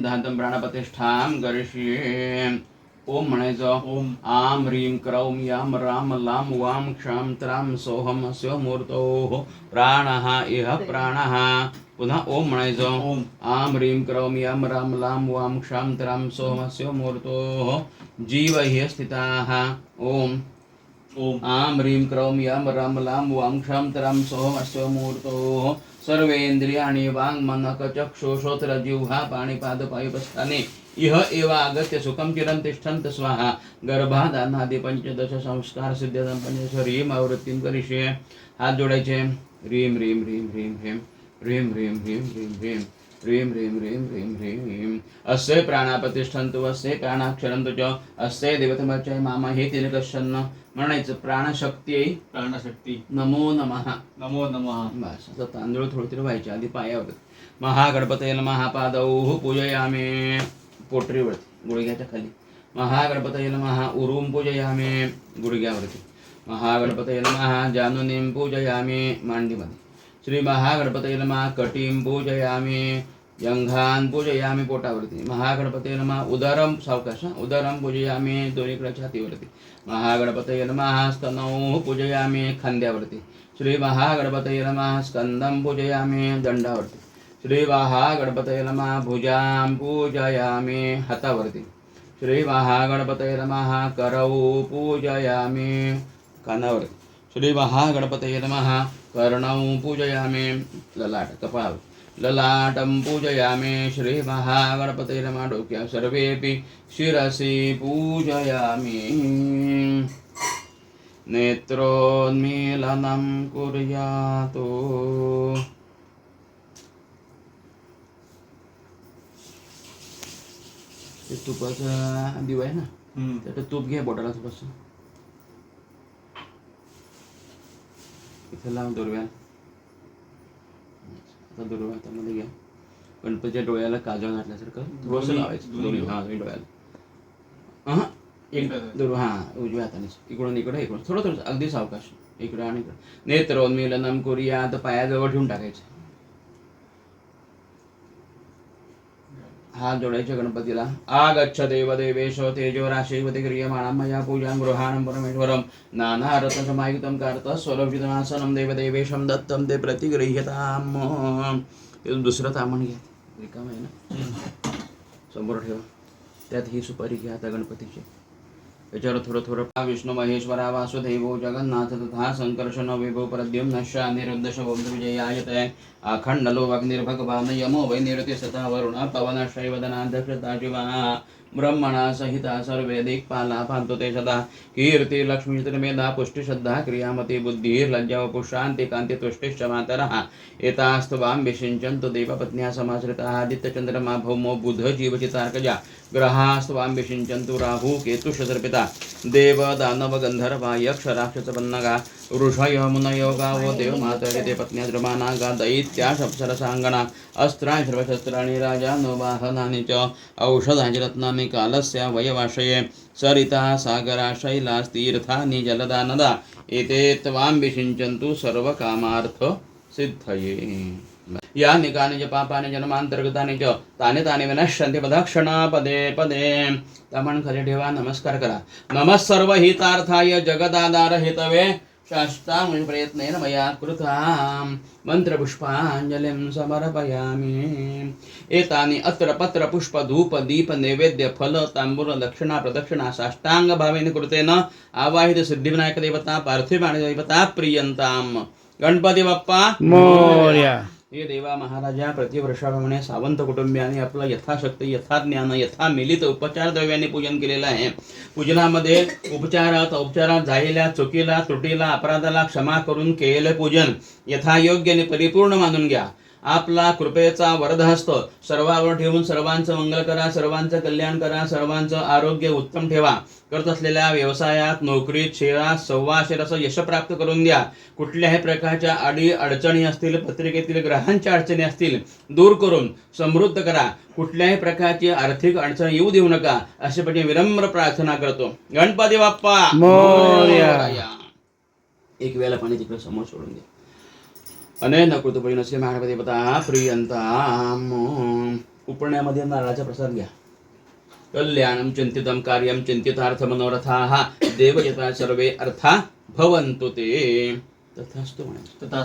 सिद्धांतम प्राणप्रतिष्ठाम करिष्ये। ओम म्हणायचं ओम। आम ह्रीं क्रौं याम राम लाम वाम क्षाम त्राम सोहम मूर्तो प्राणः इह प्राणः। पुन्हा ओम म्हणायचं ओम। आम ह्रीं क्रौं याम राम लाम वाम क्षाम त्राम सोहम मूर्तो जीव हि स्थिताः। ओम। આમ રીમ ક્રૌમ યમ રમ લામ વામ ક્ષમ તરમ સોહમ અશ્વમૂર્તો સર્વેન્દ્રિયાણી વાંગ મનક ચક્ષુ શ્રોત્ર જીવહા પાણીપાદ પાયુપસ્થાને ઇહ એવા અગત્ય સુખમ ચિરમ તિષ્ઠંત સ્વાહા ગર્ભાદાનાદિ પંચદશ સંસ્કાર સિદ્ધતમ પંચદશ રીમ આવૃત્તિમ કરીશે હાથ જોડાય છે રીમ રીમ રીમ રીમ રીમ રીમ રીમ રીમ રીમ રીમ ह्रीम ह्रीम ह्रीम ह्रीम ह्रीम अस्य प्राणाप्रतिष्ठन्तु अस्य प्राणाक्षरन्तु च अस्य देवतमर्चय मामा हे तिने कश्चन म्हणायचं प्राणशक्ती प्राणशक्ती। नमो नमः। नमो नमः। बस आता तांदूळ थोडे थोडे व्हायचे आधी पायावर महागणपतयला महापादौ पूजयामे। पोटरीवरती गुडघ्याच्या खाली. महागणपतयला महा उरुम पूजयामे। गुडघ्यावरती. महागणपतयला महा जानुनीम पूजयामे। मांडीमध्ये. श्री महागणपते नमा कटीम पूजयामी यंघान पूजयामी पोटावरती। महागणपते नमा उदरम सावकाश उदरम पूजयामी दोन्हीकडे छातीवरती महागणपते नमा स्तनौ पूजयामी खांद्यावरती श्री महागणपते नमा स्कंदम पूजयामी दंडावरती श्री महागणपते नमा भुजां पूजयामी हातावरती। श्री महागणपते नमा करौ पूजयामी कानावरती। श्री महागणपतये नमः। कर्णौ पूजयामी। ललाट कपाळ ललाटं पूजयामि श्रीमहागणपतये नमः। डोक्या सर्वेपि शिरसि पूजयामि। नेत्रोन्मीलनं कुर्यातु। ते तुपाचा दिवा आहे ना. त्याचं तूप घे बोटाला थोडंसं इथे लाव दुर्व्या. आता दुर्वा हातामध्ये घ्या. गणपतीच्या डोळ्याला काजळ घातल्यासारखं थोडंसं लावायचं. दोन्ही. हा दोन्ही डोळ्याला. अहं, एक. दुर्वा हा उजव्या हातानेच इकडून इकडे इकडून. थोडं थोडं अगदी सावकाश. इकडं आणि इकडं. नेत्रोन्मीलनम करूया आता पायाजवळ ठेवून टाकायचं. हात जोडायचे गणपतीला आगच्छ देव देवेश तेजो राशेवते क्रियमाणं मया पूजां गृहाणं परमेश्वरं नानारत्नसमायुक्तं कार्तः स्वरभितमासनं देवदेवेशं दत्तं ते प्रतिगृह्यताम् दुसरं तामण घ्या रिकाम आहे ना समोर ठेवा त्यात ही सुपारी घ्या आता गणपतीची त्याच्यावर थोडं थोडं विष्णू महेश्वरा वासुदेवो जगन्नाथ तथा संकर्षण विभो प्रद्युम्नश्च अनिरुद्धश विजयायतय अखंडलो अग्निर्भगवान यमो वै निरति सता वरुण पवन शैवदनाध्यक्षता शिवा ब्रह्मणा सहिता सर्वेदिक पाला पांतो ते सदा। कीर्ती लक्ष्मी त्रिमेधा क्रियामती बुद्धी लज्जा पुष्टांती कांती तुष्टिश्च मातरः। एतास्तवां विषिञ्चन्तु देवपत्न्या समाश्रिताः आदित्यचन्द्रमा भौमो बुध जीवचितार्कजा। ग्रहास्त्वां विषिञ्चन्तु राहु केतु शतर्पिता देव दानव गन्धर्वा यक्ष राक्षसपन्नगा ऋषय मुनयो गावो देव मातरे ते पत्न्या द्रमानागा दैत्या सप्सरसाङ्गणा अस्त्राणि सर्वशस्त्राणि राजानो वाहनानि च औषधानि रत्नानि कालस्य वयवाशये सरिता सागरा शैलास्तीर्थानि जलदा नदा एते त्वां विषिञ्चन्तु सर्वकामार्थ सिद्धये। यानि कानि च पापानि जन्मांतर्गतानि च तानि तानि विनश्यन्ति पदक्षणा पदे। पदे तमन खरी ठेवा नमस्कार करा। नमः सर्व हितार्थाय जगदाधार हितवे शास्तांग प्रयत्नेन मया कृतां मन्त्रपुष्पाञ्जलिं समर्पयामि। एतानि अत्र पत्रपुष्पधूपदीपनैवेद्यफलताम्बूलदक्षिणा साष्टाङ्गभावेन कृतेन आवाहितसिद्धिविनायकदेवता पार्थिवाणि देवता प्रियन्ताम्। गणपति बाप्पा मोर्या। हे देवा महाराजा प्रतिवर्षाप्रमाणे सावंत कुटुंबियांनी आपलं यथाशक्ती यथाज्ञान यथा मिलित उपचार द्रव्याने पूजन केलेलं आहे. पूजनामध्ये उपचारात औपचारात झालेल्या चुकीला त्रुटीला अपराधाला क्षमा करून केलेलं पूजन. यथायोग्याने परिपूर्ण मानून घ्या. आपला कृपेचा वरदहस्त सर्वावर ठेवून सर्वांचं मंगल करा सर्वांचं कल्याण करा सर्वांचं आरोग्य उत्तम ठेवा. करत असलेल्या व्यवसायात नोकरीत शेळा सव्वाशेर असं यश प्राप्त करून द्या. कुठल्याही प्रकारच्या अडी अडचणी असतील पत्रिकेतील ग्रहांच्या अडचणी असतील दूर करून समृद्ध करा. कुठल्याही प्रकारची आर्थिक अडचण येऊ देऊ नका अशी म्हणजे विनम्र प्रार्थना करतो. गणपती बाप्पा. एक वेळेला पाणी तिकडे समोर सोडून द्या अनेन कृतपरिणस्य महागणपतिपता प्रियन्ताम् उपण्यामध्ये नारळाचा प्रसाद घ्या. कल्याणम चिंतितम कार्यम चिंतितार्थ देवयता सर्वे अर्था भवंतु ते. तथास्तु म्हणायचं तथा